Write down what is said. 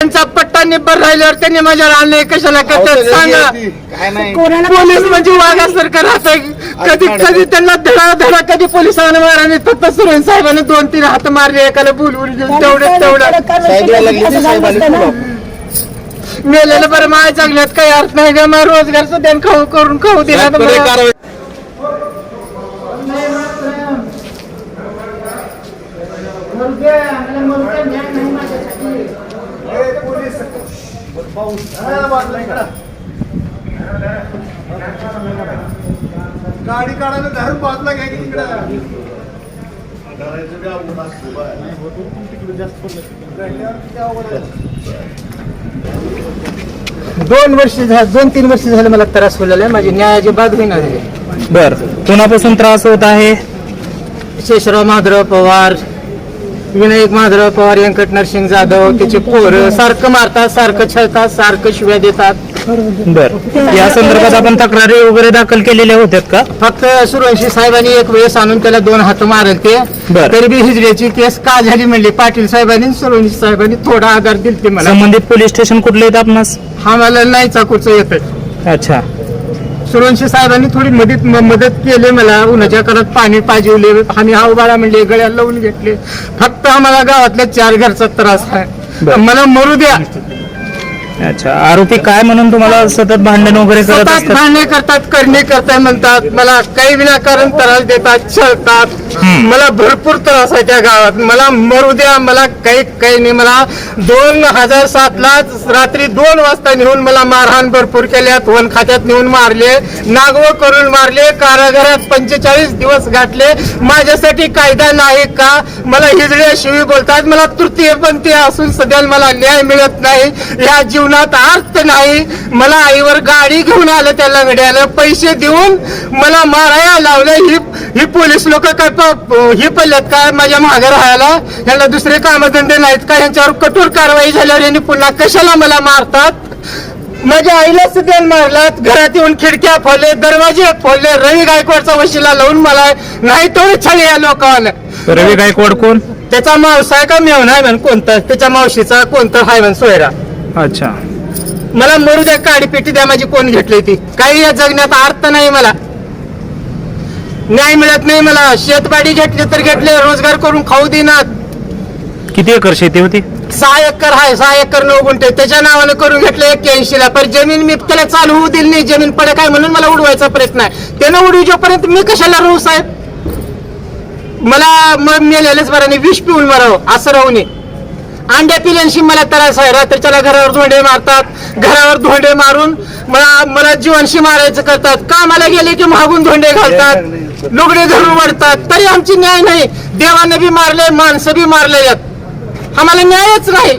त्यांचा पट्टा निब्बर राहिल्यावर त्यांनी माझ्यावर आणले कशाला करतात? सांगा. काय नाही. पोलीस म्हणजे वाघासारखं राहतं कधी कधी त्यांना धडा धडा कधी पोलिसांना मारा फक्त सुरेन साहेबांनी दोन तीन हात मारले एकाला बोलवून घेऊन तेवढं. तेवढं लागले ते. मेलेलं बरं माय चांगल्यात काही अर्थ नाही का मग रोजगार सुद्धा खाऊ करून खाऊ दिला तर साहेब, मला- कारवाई. गाडी काढायला धरून बाजूला घ्या की तिकडं. दोन वर्ष दोन तीन वर्ष झाले मला त्रास होलेला आहे माझी न्यायाची होईना झाली. बर. कुणापासून त्रास होत आहे? शेषराव माधवराव पवार. विनायक माधवराव पवार व्यंकट नरसिंग जाधव त्याचे पोरं सारखं मारतात सारखं छळतात सारखं शिव्या देतात. बर. या संदर्भात आपण तक्रारी वगैरे दाखल केलेल्या होत्यात का? फक्त सुरवंशी साहेबांनी एक वेळेस आणून त्याला दोन हात मारल ते. बरं. तरी बी हिजड्याची केस का झाली म्हणली. पाटील साहेबांनी सुरवंशी साहेबांनी थोडा आधार दिल ते मला संबंधित पोलीस स्टेशन कुठले आहेत आपणास? हा मला नाही चाकूच येत अच्छा. सुरवंशी साहेबांनी थोडी मदत मदत केली मला. उन्हाच्या काळात पाणी पाजवले. आम्ही हा उभारा म्हणले गळ्याला लावून घेतले. फक्त आम्हाला गावातल्या चार घरचा त्रास आहे. मला मरू द्या. अच्छा. आरोपी काय म्हणून तुम्हाला सतत भांडण वगैरे करत सतत असतात? भांडणे करतात करणे करताय म्हणतात. मला काही विनाकारण त्रास देतात छळतात. मला भरपूर त्रास आहे त्या गावात. मला मरू द्या मला काही काही नाही. मला दोन हजार सात ला रात्री दोन वाजता नेऊन मला मारहाण भरपूर केल्यात वन खात्यात नेऊन मारले नागव करून मारले कारागारात पंचेचाळीस दिवस गाठले माझ्यासाठी कायदा नाही का? मला हिजड्याशिवाय बोलतात. मला तृतीयपंथी असून सध्या मला न्याय मिळत नाही. या जीवनात अर्थ नाही. मला आईवर गाडी घेऊन आलं त्या लंगड्याला. पैसे देऊन मला मारायला लावलं. ही ही पोलीस लोक काय ही पडल्यात काय माझ्या मागे राहायला? यांना दुसरे कामधंदे नाहीत का? यांच्यावर कठोर कारवाई झाल्यावर यांनी पुन्हा कशाला मला मारतात? माझ्या आईला सुद्धा मारलात घरात येऊन खिडक्या फोडले दरवाजे फोडले. रवी गायकवाडचा वशिला लावून मला नाही तो छळे या लोकांना. रवी गायकवाड कोण? त्याचा मावसा आहे का? मेव नाही म्हण कोणता? त्याच्या मावशीचा कोणता? हाय म्हण सोयरा. अच्छा. मला मरू द्या काडी पेटी द्या माझी कोण घेतली ती. काही या जगण्यात अर्थ नाही मला. न्याय मिळत नाही मला. शेतबाडी घेतली तर घेतले रोजगार करून खाऊ देणार. किती एकर शेती होती? सहा एकर आहे सहा एकर नऊ गुंठे. त्याच्या नावानं करून घेतलं एक्क्याऐंशी ला पण जमीन मी त्याला चालू होऊ दिली नाही. जमीन पडे काय म्हणून मला उडवायचा प्रयत्न आहे. त्यानं उडवीजोपर्यंत मी कशाला राहू साहेब? मला मग मेलेलंच बरं नाही विष पिऊन मरावं. असं राहू नये. अंड्या पिल्यांशी मला त्रास आहे. रात्रीच्याला घरावर धोंडे मारतात. घरावर धोंडे मारून मला मला जीवनशी मारायचं करतात. कामाला गेले की मागून धोंडे घालतात. लुगडे धरून वाढतात तरी आमची न्याय नाही. देवानं बी मारले माणसं बी मारले आम्हाला न्यायच नाही.